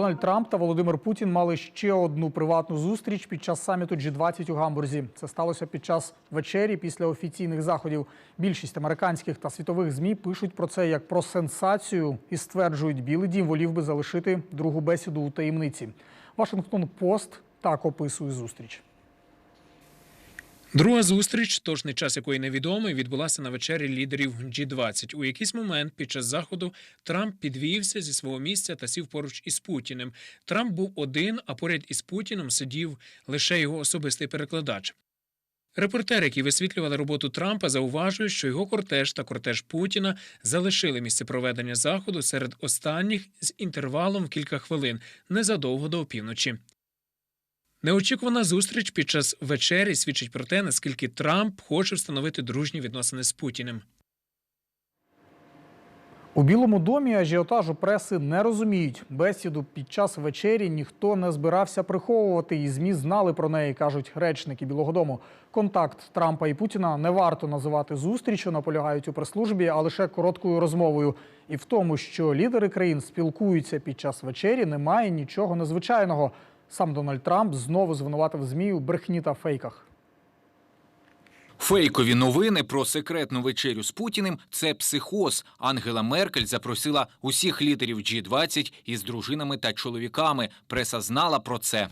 Дональд Трамп та Володимир Путін мали ще одну приватну зустріч під час саміту G20 у Гамбурзі. Це сталося під час вечері після офіційних заходів. Більшість американських та світових змі пишуть про це як про сенсацію і стверджують, Білий Дім волів би залишити другу бесіду у таємниці. Вашингтон Пост так описує зустріч. Друга зустріч, точний час якої невідомий, відбулася на вечері лідерів G20. У якийсь момент під час заходу Трамп підвівся зі свого місця та сів поруч із Путіним. Трамп був один, а поряд із Путіним сидів лише його особистий перекладач. Репортери, які висвітлювали роботу Трампа, зауважують, що його кортеж та кортеж Путіна залишили місце проведення заходу серед останніх з інтервалом в кілька хвилин незадовго до опівночі. Неочікувана зустріч під час вечері свідчить про те, наскільки Трамп хоче встановити дружні відносини з Путіним. У Білому домі ажіотажу преси не розуміють. Бесіду під час вечері ніхто не збирався приховувати, і змі знали про неї, кажуть речники Білого Дому. Контакт Трампа і Путіна не варто називати зустрічю, наполягають у прес-службі, а лише короткою розмовою. І в тому, що лідери країн спілкуються під час вечері, немає нічого незвичайного. Сам Дональд Трамп знову звинуватив змі у брехні та фейках. Фейкові новини про секретну вечерю з Путіним це психоз. Ангела Меркель запросила усіх лідерів G20 із дружинами та чоловіками. Преса знала про це.